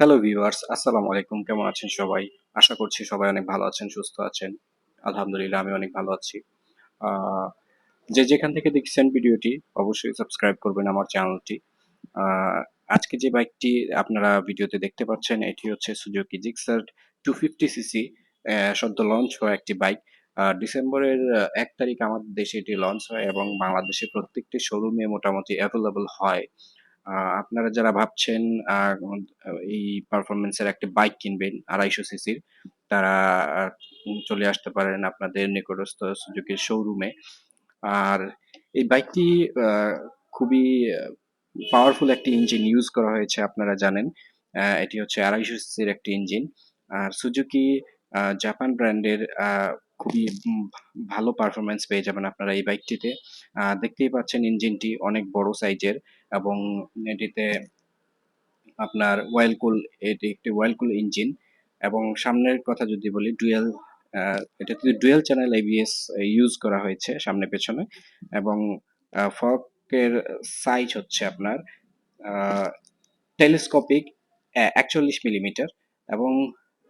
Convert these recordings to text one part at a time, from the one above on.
Hello viewers আসসালামু আলাইকুম। কেমন আছেন সবাই? আশা করছি সবাই অনেক ভালো আছেন, সুস্থ আছেন। আলহামদুলিল্লাহ, আমি অনেক ভালো আছি। যে যেখান থেকে দেখছেন ভিডিওটি, অবশ্যই সাবস্ক্রাইব করবেন আমার চ্যানেলটি আজকে যে বাইকটি আপনারা ভিডিওতে দেখতে পাচ্ছেন, এটি হচ্ছে Suzuki Gixxer two fifty CC সদ্য লঞ্চ হওয়া একটি বাইক ডিসেম্বরের এক তারিখ আমাদের দেশে এটি লঞ্চ হয় এবং বাংলাদেশে প্রত্যেকটি শোরুমে মোটামুটি অ্যাভেলেবল হয়। আপনারা যারা ভাবছেন এই পারফরমেন্সের একটা বাইক কিনবেন আড়াইশো সিসির তারা চলে আসতে পারেন আপনাদের নিকটস্থ সুজুকির শোরুমে আর এই বাইকটি খুবই পাওয়ারফুল একটি ইঞ্জিন ইউজ করা হয়েছে, আপনারা জানেন। এটি হচ্ছে আড়াইশো সিসির একটি ইঞ্জিন আর সুজুকি জাপান ব্র্যান্ডের খুবই ভালো পারফরমেন্স পেয়ে যাবেন আপনারা এই বাইকটিতে দেখতেই পাচ্ছেন ইঞ্জিনটি অনেক বড় সাইজের এবং এটিতে আপনার ওয়েলকুল এটি একটি ওয়েলকুল ইঞ্জিন এবং সামনের কথা যদি বলি ডুয়েল এটাতে ডুয়েল চ্যানেল এবিএস ইউজ করা হয়েছে সামনে পেছনে এবং ফর্কের সাইজ হচ্ছে আপনার টেলিস্কোপিক একচল্লিশ মিলিমিটার এবং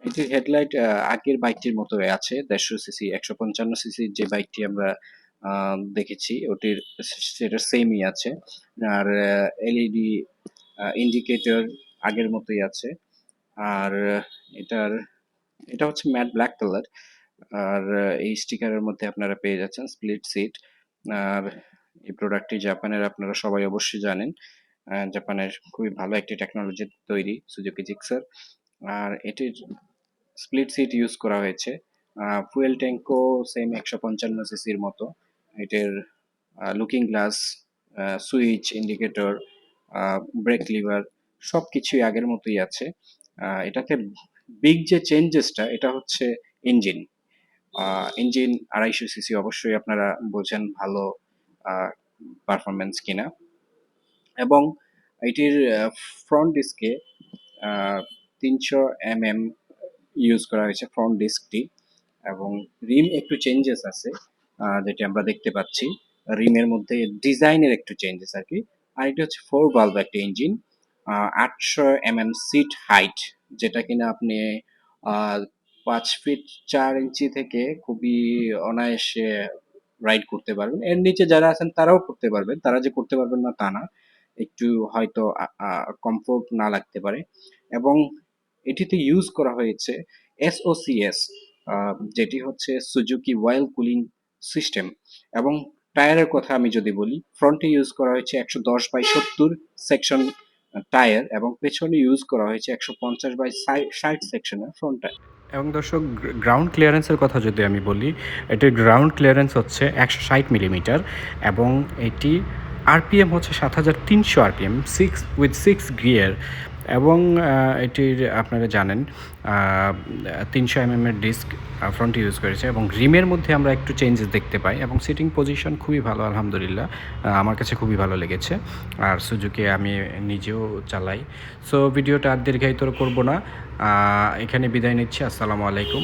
এটির হেডলাইট আগের বাইকটির মতো আছে। দেড়শো সিসি একশো পঞ্চান্ন সিসির যে বাইকটি আমরা দেখেছি, ওটির সেটা সেমই আছে। আর এলইডি ইন্ডিকেটর আগের মতোই আছে। আর, এটার, এটা হচ্ছে ম্যাট ব্ল্যাক কালার আর, এই স্টিকারের মধ্যে আপনারা পেয়ে যাচ্ছেন স্প্লিট সিট আর, এই প্রোডাক্টটি জাপানের, আপনারা সবাই অবশ্যই জানেন। জাপানের খুবই ভালো একটি টেকনোলজি তৈরি সুজুকি জিক্সার আর, এটির স্প্লিট সিট ইউজ করা হয়েছে। ফুয়েল ট্যাঙ্কও সেম একশো পঞ্চান্ন সিসির মতো। এটির looking glass switch indicator brake lever সব কিছুই আগের মতোই আছে। এটাতে বিগ যে চেঞ্জেসটা এটা হচ্ছে ইঞ্জিন ইঞ্জিন আড়াইশো সিসি অবশ্যই আপনারা বোঝেন ভালো পারফরমেন্স কিনা। এবং এটির ফ্রন্ট ডিস্কে তিনশো এম এম ইউজ করা হয়েছে ফ্রন্ট ডিস্কটি এবং রিম একটু চেঞ্জেস আছে যেটি আমরা দেখতে পাচ্ছি। রিমের মধ্যে ডিজাইনের একটু চেঞ্জেস আর কি। আর এটি হচ্ছে ফোর বাল্ব একটা ইঞ্জিন আটশো এম এম সিট হাইট যেটা কিনা আপনি পাঁচ ফিট চার ইঞ্চি থেকে খুবই অনায়াসে রাইড করতে পারবেন। এর নিচে যারা আছেন তারাও করতে পারবেন, তারা যে করতে পারবেন না তা না। একটু হয়তো কমফোর্ট না লাগতে পারে। এবং এটিতে ইউজ করা হয়েছে এসওসিএস যেটি হচ্ছে সুজুকি ওয়েল কুলিং সিস্টেম এবং টায়ারের কথা আমি যদি বলি ফ্রন্টে ইউজ করা হয়েছে একশো দশ বাই সত্তর সেকশন টায়ার এবং পেছনে ইউজ করা হয়েছে একশো পঞ্চাশ বাই ষাট সেকশনের ফ্রন্ট টায়ার এবং দর্শক গ্রাউন্ড ক্লিয়ারেন্সের কথা যদি আমি বলি এটির গ্রাউন্ড ক্লিয়ারেন্স হচ্ছে একশো ষাট মিলিমিটার এবং এটি আরপিএম হচ্ছে সাত হাজার তিনশো RPM six with six gear এবং এটির আপনারা জানেন তিনশো এম এর ডিস্ক ফ্রন্ট ইউজ করেছে এবং রিমের মধ্যে আমরা একটু চেঞ্জ দেখতে পাই এবং সিটিং পজিশন খুবই ভালো, আলহামদুলিল্লাহ। আমার কাছে খুবই ভালো লেগেছে। আর সুজুকি আমি নিজেও চালাই। সো ভিডিওটা আর দীর্ঘায়িত করব না। এখানে বিদায় নিচ্ছি। আসসালামু আলাইকুম।